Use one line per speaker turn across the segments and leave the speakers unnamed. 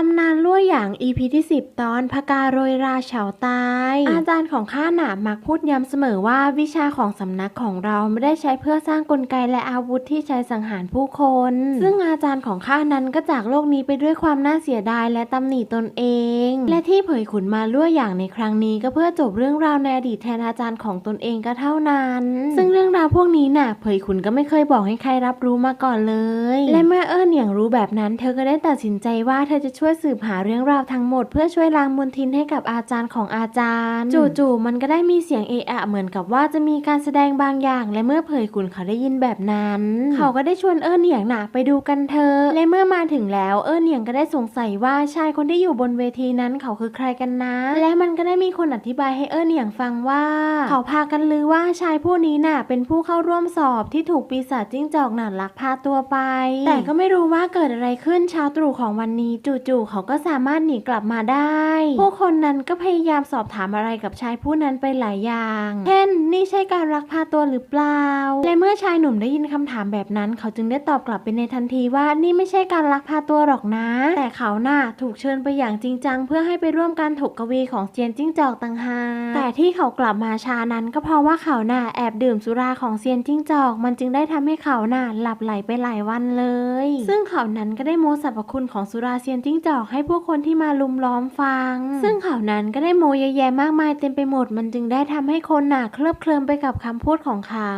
ตำนานลั่วหยาง EP ที่ 10 ตอนพกาโรยราเฉาตาย อาจารย์ของข้าหนามักพูดย้ำเสมอว่าวิชาของสำนักของเราไม่ได้ใช้เพื่อสร้างกลไกและอาวุธที่ใช้สังหารผู้คน ซึ่งอาจารย์ของข้านั้นก็จากโลกนี้ไปด้วยความน่าเสียดายและตำหนิตนเอง และที่เผยขุนมาลั่วหยางในครั้งนี้ก็เพื่อจบเรื่องราวในอดีตแทนอาจารย์ของตนเองก็เท่านั้น ซึ่งเรื่องราวพวกนี้น่ะ เผยขุนก็ไม่เคยบอกให้ใครรับรู้มาก่อนเลย และเมื่อเอิญอย่างรู้แบบนั้น เธอก็ได้ตัดสินใจว่าเธอจะช่วยสืบหาเรื่องราวทั้งหมด เพื่อช่วยล้างมลทินให้กับอาจารย์ของอาจารย์ จู่ๆมันก็ได้มีเสียงเอะอะเหมือนกับว่าจะมีการแสดงบางอย่าง และเมื่อเผยขุนเขาได้ยินแบบนั้น เขาก็ได้ชวนเอิญเหนียงน่ะไปดูกันเธอะและเมื่อมาถึงแล้วเอิญเหนียงก็ได้สงสัยว่าชายคนที่อยู่บนเวทีนั้นเขาคือใครกันนะ และมันก็ได้มีคนอธิบายให้เอิญเหนียงฟังว่า เขาพากันลือว่าชายผู้นี้น่ะเป็นผู้เข้าร่วมสอบที่ถูกปีศาจจิ้งจอกหนาลักพาตัวไป แต่ก็ไม่รู้ว่าเกิดอะไรขึ้นเช้าตรู่ของวันนี้จู่ๆเขาก็สามารถหนีกลับมาได้ ผู้คนนั้นก็พยายามสอบถามอะไรกับชายผู้นั้นไปหลายอย่าง เช่น นี่ใช่การลักพาตัวหรือเปล่า และเมื่อชายหนุ่มได้ยินคำถามแบบนั้น เขาจึงได้ตอบกลับไปในทันทีว่านี่ไม่ใช่การลักพาตัวหรอกนะ แต่เขาน่ะถูกเชิญไปอย่างจริงจัง เพื่อให้ไปร่วมการถกกวีของเซียนจิ้งจอกต่างหาก แต่ที่เขากลับมาช้านั้นก็เพราะว่าเขาน่ะแอบดื่มสุราของเซียนจิ้งจอก มันจึงได้ทำให้เขาน่ะหลับไหลไปหลายวันเลย ซึ่งเขานั้นก็ได้โม้สรรพคุณของสุราเซียนจิ้งจอกให้พวกคนที่มาลุมล้อมฟัง ซึ่งเขานั้นก็ได้โมเยอะแยะมากมายเต็มไปหมดมันจึงได้ทำให้คนน่ะเคลิบเคลิ้มไปกับคำพูดของเขา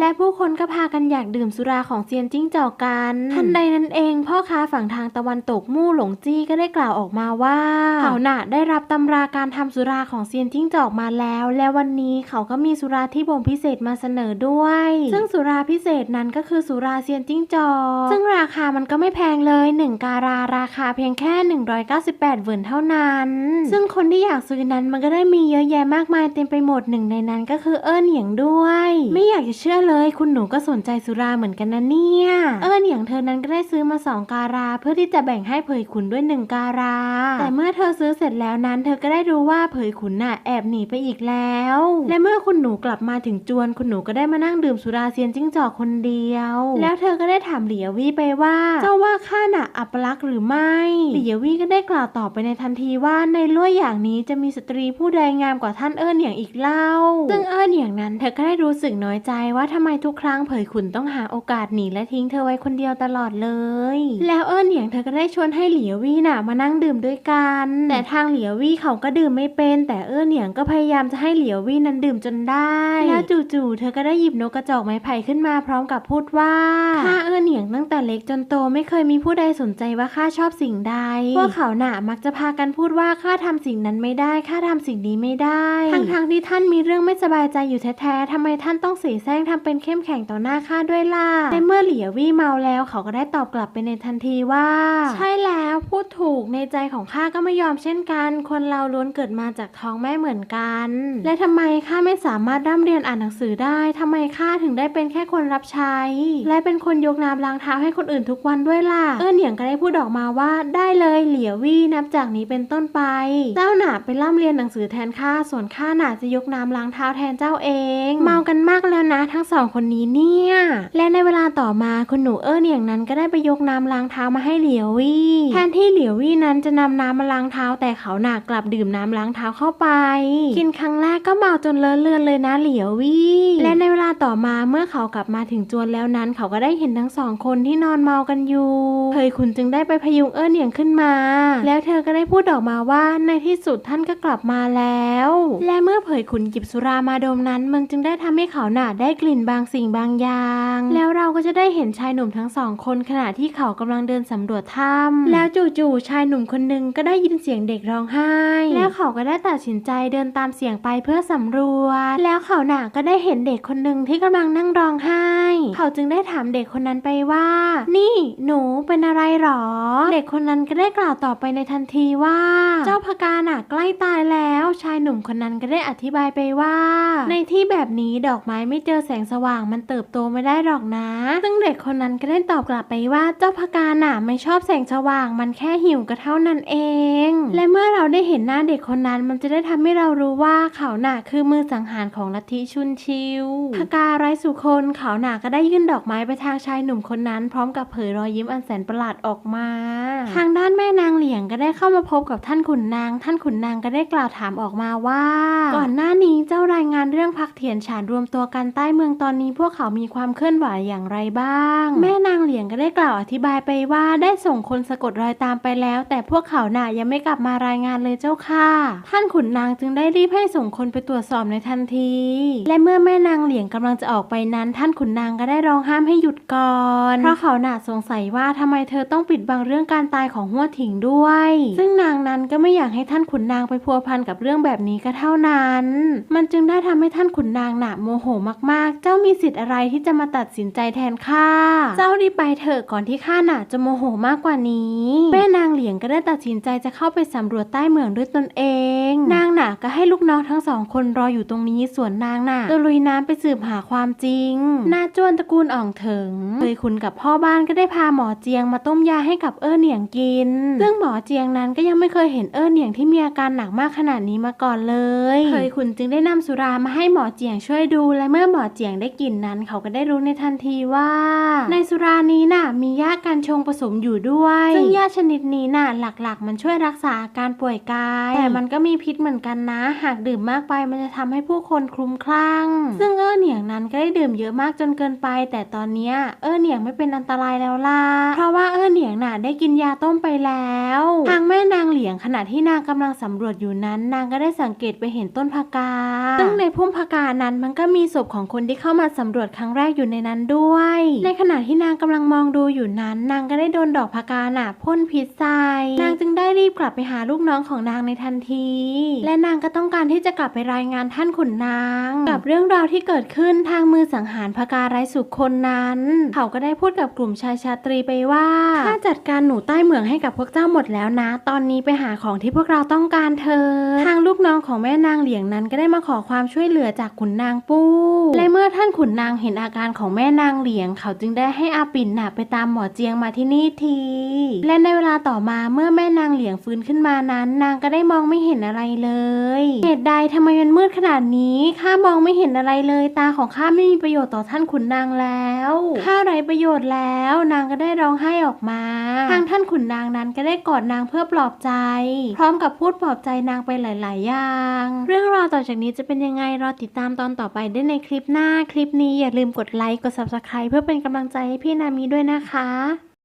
และผู้คนก็พากันอยากดื่มสุราของเซียนจิ้งจอกกัน ทันใดนั้นเอง พ่อค้าฝั่งทางตะวันตกมู่หลงจี้ก็ได้กล่าวออกมาว่า เขาน่ะได้รับตำราการทำสุราของเซียนจิ้งจอกมาแล้ว และวันนี้เขาก็มีสุราที่บ่มพิเศษมาเสนอด้วย ซึ่งสุราพิเศษนั้นก็คือสุราเซียนจิ้งจอกซึ่งราคามันก็ไม่แพงเลย1การาราคาเพียงแค่198 เหวินเท่านั้น ซึ่งคนที่อยากซื้อนั้นมันก็ได้มีเยอะแยะมากมายเต็มไปหมดหนึ่งในนั้นก็คือเอิญเหนียงด้วย ไม่อยากจะเชื่อเลย คุณหนูก็สนใจสุราเหมือนกันนะเนี่ย เอิญเหนียงเธอนั้นก็ได้ซื้อมาสองการา เพื่อที่จะแบ่งให้เผยขุนด้วยหนึ่งการา แต่เมื่อเธอซื้อเสร็จแล้วนั้น เธอก็ได้รู้ว่าเผยขุนน่ะแอบหนีไปอีกแล้ว และเมื่อคุณหนูกลับมาถึงจวน คุณหนูก็ได้มานั่งดื่มสุราเซียนจิ้งจอกคนเดียว แล้วเธอก็ได้ถามเหลียวี่ไปว่า เจ้าว่าข้าน่ะอัปลักษณ์หรือไม่เหลียวี่ก็ได้กล่าวตอบไปในทันทีว่าในลั่วอย่างนี้จะมีสตรีผู้ใดงามกว่าท่านเอิญเหนียงอีกเล่า ซึ่งเอิญเหนียงนั้นเธอก็ได้รู้สึกน้อยใจว่าทำไมทุกครั้งเผยขุนต้องหาโอกาสหนีและทิ้งเธอไว้คนเดียวตลอดเลย แล้วเอิญเหนียงเธอก็ได้ชวนให้เหลียวี่น่ะมานั่งดื่มด้วยกัน แต่ทางเหลียวี่เขาก็ดื่มไม่เป็น แต่เอิญเหนียงก็พยายามจะให้เหลียวี่นั้นดื่มจนได้ แล้วจู่ๆเธอก็ได้หยิบนกกระจอกไม้ไผ่ขึ้นมาพร้อมกับพูดว่าข้าเอิญเหนียงตั้งแต่เล็กจนโตไม่เคยมีผู้ใดสนใจว่าข้าชอบสิ่งใดพวกเขาหน่ะมักจะพากันพูดว่าข้าทำสิ่งนั้นไม่ได้ข้าทำสิ่งนี้ไม่ได้ ทั้งๆที่ท่านมีเรื่องไม่สบายใจอยู่แท้ๆทำไมท่านต้องเสียแซงทำเป็นเข้มแข็งต่อหน้าข้าด้วยล่ะในเมื่อเหลียวี่เมาแล้วเขาก็ได้ตอบกลับไปในทันทีว่า ใช่แล้วพูดถูกในใจของข้าก็ไม่ยอมเช่นกัน คนเราล้วนเกิดมาจากท้องแม่เหมือนกัน และทำไมข้าไม่สามารถร่ำเรียนอ่านหนังสือได้ทำไมข้าถึงได้เป็นแค่คนรับใช้ และเป็นคนยกน้ำล้างเท้าให้คนอื่นทุกวันด้วยล่ะเอิ้นเหนียงก็ได้พูดออกมาว่าได้เลยเหลียววี่นับจากนี้เป็นต้นไป เจ้าหนาไปร่ำเรียนหนังสือแทนข้าส่วนข้าหนาจะยกน้ำล้างเท้าแทนเจ้าเอง เมากันมากแล้วนะทั้งสองคนนี้เนี่ย และในเวลาต่อมาคุณหนูเอิ้นเหนียงนั้นก็ได้ไปยกน้ำล้างเท้ามาให้เหลียววี่แทนที่เหลียววี่นั้นจะนำน้ำมาล้างเท้าแต่เขาหนากลับดื่มน้ำล้างเท้าเข้าไป กินครั้งแรกก็เมาจนเลอะเลือนเลยนะเหลียววี่และในเวลาต่อมาเมื่อเขากลับมาถึงจวนแล้วนั้น เขาก็ได้เห็นทั้งสองคนที่นอนเมากันอยู่เคยคุณจึงได้ไปพยุงเอิ้นเหนียงขึ้นมา แล้วเธอก็ได้พูดออกมาว่าในที่สุดท่านก็กลับมาแล้ว และเมื่อเผยขุนหยิบสุรามาดมนั้นมันจึงได้ทำให้เขาหนาได้กลิ่นบางสิ่งบางอย่าง แล้วเราก็จะได้เห็นชายหนุ่มทั้งสองคนขณะที่เขากำลังเดินสำรวจถ้ำแล้วจู่ๆชายหนุ่มคนหนึ่งก็ได้ยินเสียงเด็กร้องไห้ แล้วเขาก็ได้ตัดสินใจเดินตามเสียงไปเพื่อสำรวจ แล้วเขาหนาก็ได้เห็นเด็กคนหนึ่งที่กำลังนั่งร้องไห้ เขาจึงได้ถามเด็กคนนั้นไปว่า นี่ หนูเป็นอะไรหรอ เด็กคนนั้นก็ได้กล่าวต่อไปในทันทีว่า เจ้าพกาหน่ะใกล้ตายแล้ว ชายหนุ่มคนนั้นก็ได้อธิบายไปว่า ในที่แบบนี้ดอกไม้ไม่เจอแสงสว่างมันเติบโตไม่ได้หรอกนะ ซึ่งเด็กคนนั้นก็ได้ตอบกลับไปว่าเจ้าพกาหน่ะไม่ชอบแสงสว่าง มันแค่หิวก็เท่านั้นเอง และเมื่อเราได้เห็นหน้าเด็กคนนั้นมันจะได้ทำให้เรารู้ว่าเขาหน่ะคือมือสังหารของลัทธิชุนชิวพกาไรสุคนเขาหน่ะก็ได้ยื่นดอกไม้ไปทางชายหนุ่มคนนั้น พร้อมกับเผยรอยยิ้มอันแสนประหลาดออกมา ทางด้านานแม่นางเหลียงก็ได้เข้ามาพบกับท่านขุนนาง ท่านขุนนางก็ได้กล่าวถามออกมาว่า ก่อนหน้านี้เจ้ารายงานเรื่องพักเถียนฉานรวมตัวกันใต้เมืองตอนนี้พวกเขามีความเคลื่อนไหวอย่างไรบ้าง แม่นางเหลียงก็ได้กล่าวอธิบายไปว่าได้ส่งคนสะกดรอยตามไปแล้ว แต่พวกเขาน่ะยังไม่กลับมารายงานเลยเจ้าค่ะ ท่านขุนนางจึงได้รีบให้ส่งคนไปตรวจสอบในทันที และเมื่อแม่นางเหลียงกำลังจะออกไปนั้น ท่านขุนนางก็ได้ร้องห้ามให้หยุดก่อน เพราะเขาหน่ะสงสัยว่าทำไมเธอต้องปิดบังเรื่องการตายของหัวถิงด้วย ซึ่งนางนั้นก็ไม่อยากให้ท่านขุนนางไปพัวพันกับเรื่องแบบนี้ก็เท่านั้น มันจึงได้ทำให้ท่านขุนนางหนะโมโหมากๆ เจ้ามีสิทธิ์อะไรที่จะมาตัดสินใจแทนข้า เจ้ารีบไปเถอะก่อนที่ข้าหนะจะโมโหมากกว่านี้ แม่นางเหลียงก็ได้ตัดสินใจจะเข้าไปสำรวจใต้เมืองด้วยตนเอง นางน่ะก็ให้ลูกน้องทั้งสองคนรออยู่ตรงนี้ส่วนนางน่ะก็ลุยน้ำไปสืบหาความจริงหน้าจ้วนตระกูลอ่องเถิงเคยคุณกับพ่อบ้านก็ได้พาหมอเจียงมาต้มยาให้กับเอ้อเหนียงกิน ซึ่งหมอเจียงนั้นก็ยังไม่เคยเห็นเอ้อเหนียงที่มีอาการหนักมากขนาดนี้มาก่อนเลยเคยคุณจึงได้นำสุรามาให้หมอเจียงช่วยดู และเมื่อหมอเจียงได้กลิ่นนั้น เขาก็ได้รู้ในทันทีว่า ในสุรานี้น่ะมียากันชงผสมอยู่ด้วย ซึ่งยาชนิดนี้น่ะหลักๆ มันช่วยรักษาอาการป่วยกาย แต่มันก็มีพิษเหมือนกันนะ หากดื่มมากไปมันจะทำให้ผู้คนคลุ้มคลั่ง ซึ่งเออเหนียงนั้นก็ได้ดื่มเยอะมากจนเกินไป แต่ตอนเนี้ยเออเหนียงไม่เป็นอันตรายแล้วล่ะ เพราะว่าเออเหนียงน่ะได้กินยาต้มไปแล้ว ทางแม่นางเหลียงขณะที่นางกำลังสำรวจอยู่นั้น นางก็ได้สังเกตไปเห็นต้นพากา ซึ่งในพุ่มพากานั้นมันก็มีศพของคนที่เข้ามาสำรวจครั้งแรกอยู่ในนั้นด้วย ในขณะที่นางกำลังมองดูอยู่นั้น นางก็ได้โดนดอกพากาน่ะพ่นพิษใส่นางจึงได้รีบกลับไปหาลูกน้องของนางในทันทีและนางก็ต้องการที่จะกลับไปรายงานท่านขุนนาง กับเรื่องราวที่เกิดขึ้นทางมือสังหารพกาไร้สุขคนนั้น เขาก็ได้พูดกับกลุ่มชายชาตรีไปว่าถ้าจัดการหนูใต้เหมืองให้กับพวกเจ้าหมดแล้วนะ ตอนนี้ไปหาของที่พวกเราต้องการเธอ ทางลูกน้องของแม่นางเหลียงนั้นก็ได้มาขอความช่วยเหลือจากขุนนางปู้ และเมื่อท่านขุนนางเห็นอาการของแม่นางเหลียง เขาจึงได้ให้อาปิ่นน่ะไปตามหมอเจียงมาที่นี่ที และในเวลาต่อมาเมื่อแม่นางเหลียงฟื้นขึ้นมานั้น นางก็ได้มองไม่เห็นอะไรเลยเหตุใดทำไมมันมืดขนาดนี้ข้ามองไม่เห็นอะไรเลย ตาของข้าไม่มีประโยชน์ต่อท่านขุนนางแล้วข้าไร้ประโยชน์แล้ว นางก็ได้ร้องไห้ออกมา ทางท่านขุนนางนั้นก็ได้กอดนางเพื่อปลอบใจ พร้อมกับพูดปลอบใจนางไปหลาย ๆ อย่าง เรื่องราวต่อจากนี้จะเป็นยังไงรอติดตามตอนต่อไปได้ในคลิปหน้าคลิปนี้อย่าลืมกดไลค์กด subscribe เพื่อเป็นกำลังใจให้พี่นามีด้วยนะคะ